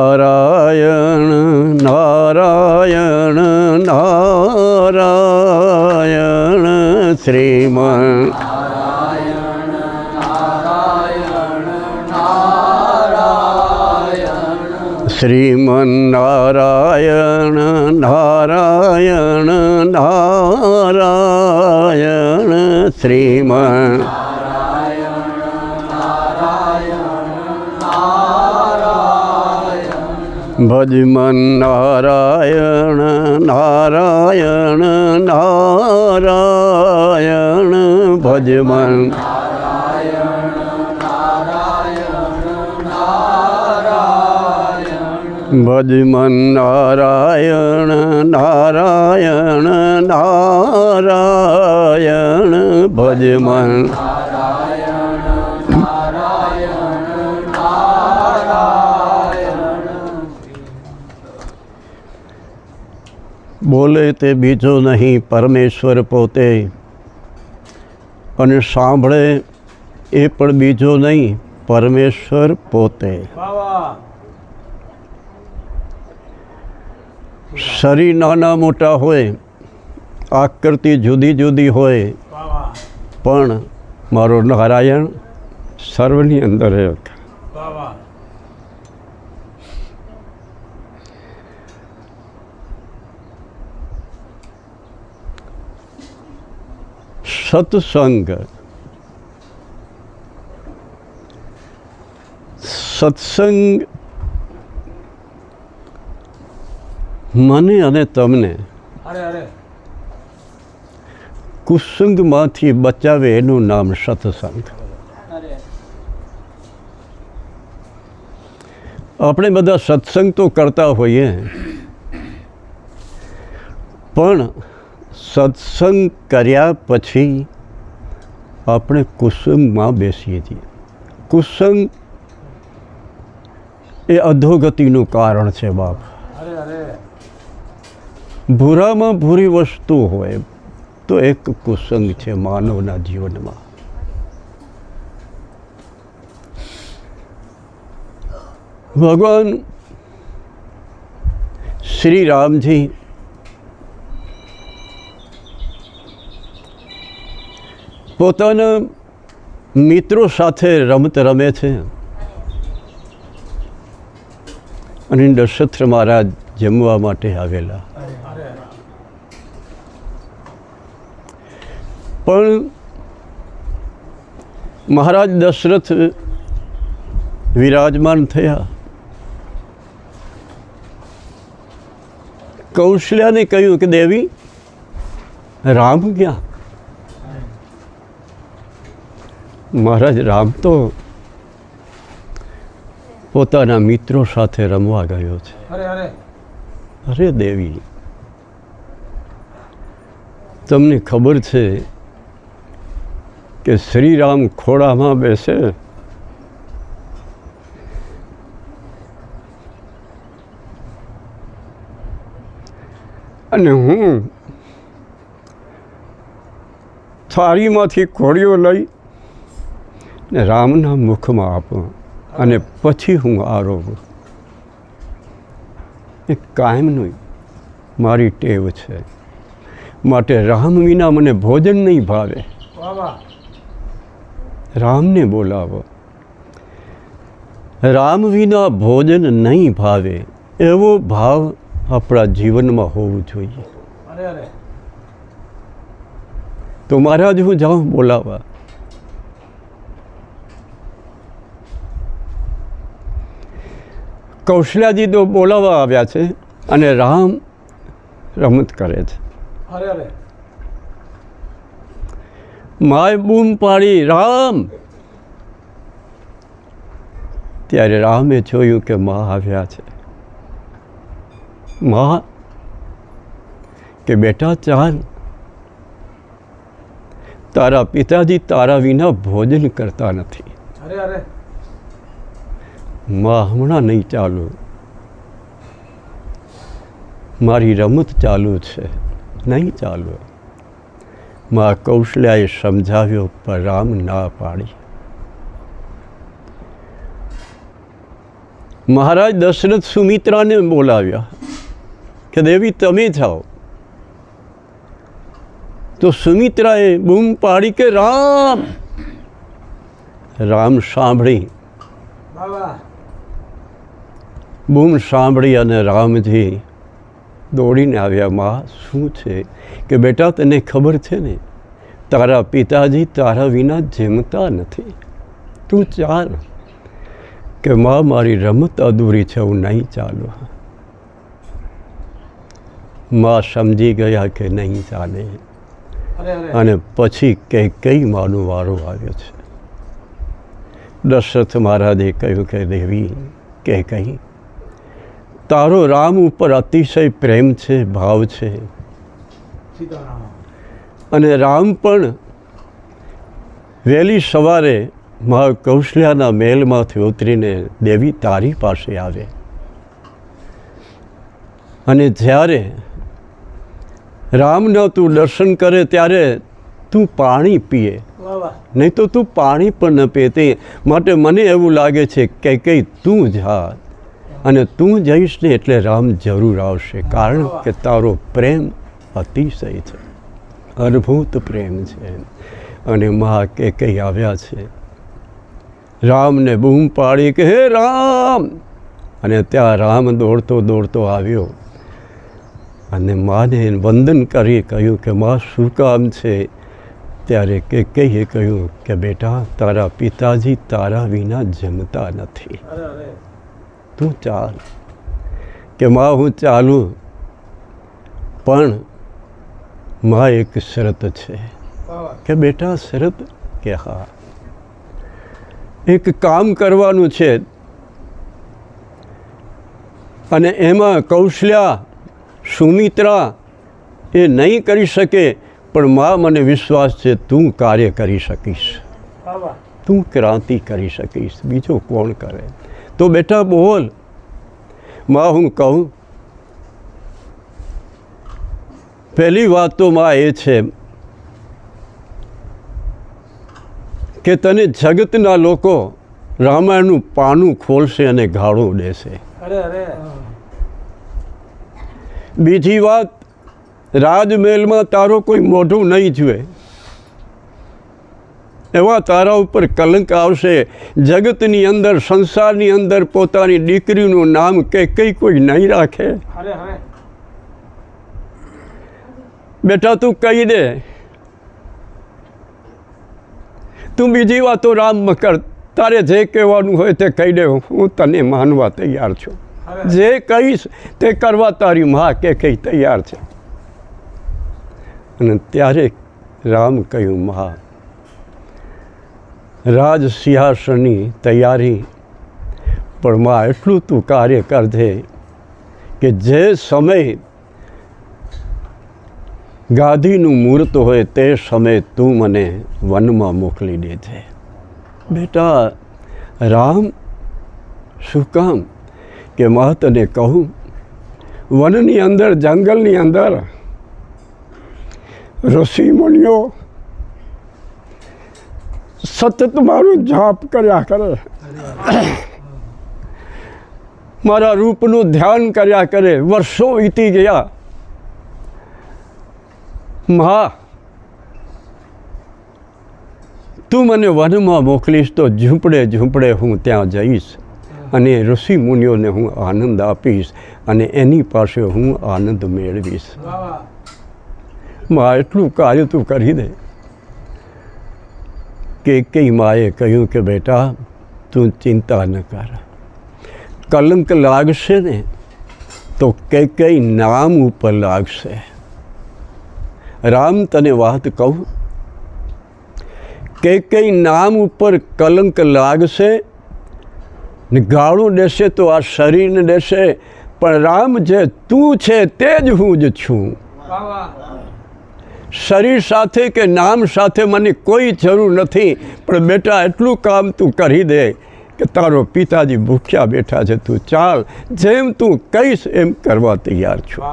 શ્રીમન્નારાયણ નારાયણ નારાયણ શ્રીમન શ્રીમન્નારાયણ નારાયણ નારાયણ શ્રીમન ભજમન નારાયણ નારાયણ નારાયણ ભજમન ભજમન નારાયણ નારાયણ નારાયણ ભજમન બોલે તે બીજો નહીં પરમેશ્વર પોતે અને સાંભળે એ પણ બીજો નહીં, પરમેશ્વર પોતે. શરીર નાના મોટા હોય, આકૃતિ જુદી જુદી હોય પણ મારો નારાયણ સર્વની અંદર હતા. સત્સંગ. સત્સંગ મને અને તમને અરે અરે. કુસંગમાંથી બચાવે એનું નામ સત્સંગ. આપણે બધા સત્સંગ તો કરતા હોઈએ. પણ સત્સંગ કર્યા પછી આપણે કુસંગમાં બેસીએ છીએ. કુસંગ એ અધોગતિનું કારણ છે બાપ. ભૂરામાં ભૂરી વસ્તુ હોય તો એક કુસંગ છે માનવના જીવનમાં. ભગવાન શ્રી રામજી પોતાના મિત્રો સાથે રમત રમે છે. અને દશરથ મહારાજ જમવા માટે આવેલા અરે પણ મહારાજ દશરથ વિરાજમાન થયા. કૌશલ્યાને કહ્યું કે દેવી રામ ક્યાં? મહારાજ રામ તો પોતાના મિત્રો સાથે રમવા ગયો છે. અરે દેવી તમને ખબર છે કે શ્રીરામ ખોડામાં બેસે. અને હું થાળીમાંથી કોળીઓ લઈ ને રામના મુખમાં આપું અને પછી હું આરોગું એ કાયમનું મારી ટેવ છે. માટે રામ વિના મને ભોજન નહીં ભાવે. રામને બોલાવો. રામ વિના ભોજન નહીં ભાવે એવો ભાવ આપણા જીવનમાં હોવું જોઈએ. તો મહારાજ હું જાઉં બોલાવા. કૌશલ્યાજી તો બોલાવવા આવ્યા છે અને રામ રમત કરે છે. માય બૂમ પાડી રામ. ત્યારે રામે જોયું કે મા આવ્યા છે. મા કે બેટા ચાલ. તારા પિતાજી તારા વિના ભોજન કરતા નથી. માં હમણાં નહીં ચાલુ. મારી રમત ચાલુ છે. નહીં ચાલુ. માં કૌશલ્યાએ સમજાવ્યો પણ રામ ના પાડી. મહારાજ દશરથ સુમિત્રાને બોલાવ્યા કે દેવી તમે જાઓ. તો સુમિત્રાએ બૂમ પાડી કે રામ! રામ સાંભળી. બૂમ સાંભળી અને રામજી દોડીને આવ્યા માં શું છે? કે બેટા તને ખબર છે ને તારા પિતાજી તારા વિના જમતા નથી. તું ચાલ કે માં મારી રમત અધૂરી છે હું નહીં ચાલું. માં સમજી ગયા કે નહીં ચાલે. અને પછી કે કઈ માનો વારો આવ્યો છે. દશરથ મહારાજે કહ્યું કે દેવી કે કઈ તારો રામ ઉપર અતિશય પ્રેમ છે ભાવ છે. અને રામ પણ વહેલી સવારે મા કૌશલ્યાના મહેલમાંથી ઉતરીને દેવી તારી પાસે આવે. અને જ્યારે રામના તું દર્શન કરે ત્યારે તું પાણી પીએ. નહીં તો તું પાણી પણ ન પીતે માટે મને એવું લાગે છે કે કંઈ તું જા અને તું જઈશ ને એટલે રામ જરૂર આવશે. કારણ કે તારો પ્રેમ અતિશય છે. અદ્ભુત પ્રેમ છે. અને મા કે કંઈ આવ્યા છે, રામને બૂમ પાડી કે હે રામ! અને ત્યાં રામ દોડતો દોડતો આવ્યો. અને માને વંદન કરી કહ્યું કે, માં, શું કામ છે? ત્યારે કે કહીએ કહ્યું કે, બેટા, તારા પિતાજી તારા વિના જમતા નથી. તું ચાલ કે માં હું ચાલું પણ માં એક શરત છે. કે બેટા શરત કે હા એક કામ કરવાનું છે. અને એમાં કૌશલ્યા સુમિત્રા એ નહીં કરી શકે પણ માં મને વિશ્વાસ છે તું કાર્ય કરી શકીશ. તું ક્રાંતિ કરી શકીશ. બીજો કોણ કરે? તો બેટા બોલ. માં હું કહું. પહેલી વાત તો માં એ છે કે તને જગતના લોકો રામાયણનું પાનું ખોલશે અને ગાળું દેશે. અરે અરે. બીજી વાત રાજમહેલમાં તારો કોઈ મોઢું નહીં જુએ. એવા તારા ઉપર કલંક આવશે. જગતની અંદર સંસારની અંદર પોતાની દીકરીનું નામ કે કંઈ કોઈ નહીં રાખે. બેટા તું કહી દે. તું બીજી વાતો રામ કર તારે જે કહેવાનું હોય તે કહી દે. હું તને માનવા તૈયાર છું. જે કહીશ તે કરવા તારી માં કે કઈ તૈયાર છે. અને ત્યારે રામ કહ્યું મા રાજ સિંહાસનની તૈયારી પણ માં એટલું તું કાર્ય કરજે કે જે સમય ગાધીનું મૂર્ત હોય તે સમયે તું મને વનમાં મોકલી દેજે. બેટા, રામ શું કામ? કે માં કહું, વનની અંદર, જંગલની અંદર ઋષિ મુનિઓ સતત મારું જાપ કર્યા કરે. મારા રૂપનું ધ્યાન કર્યા કરે. વર્ષો વીતી ગયા. મા તું મને વનમાં મોકલીશ તો ઝૂંપડે ઝૂંપડે હું ત્યાં જઈશ અને ઋષિ મુનિઓને હું આનંદ આપીશ અને એની પાસે હું આનંદ મેળવીશ. મા માં એટલું કાર્ય તું કરી દે. કે કઈ માએ કહ્યું કે બેટા, તું ચિંતા ન કર. કલંક લાગશે ને તો કઈ કઈ નામ ઉપર લાગશે. રામ, તને વાત કહું? કે કઈ નામ ઉપર કલંક લાગશે? ને ગાળું દેશે તો આ શરીરને દેશે, પણ રામ જે તું છે તે જ હું જ છું. શરીર સાથે કે નામ સાથે મને કોઈ જરૂર નથી, પણ બેટા, એટલું કામ તું કરી દે કે તારો પિતાજી ભૂખ્યા બેઠા છે. તું ચાલ, જેમ તું કહીશ એમ કરવા તૈયાર છું.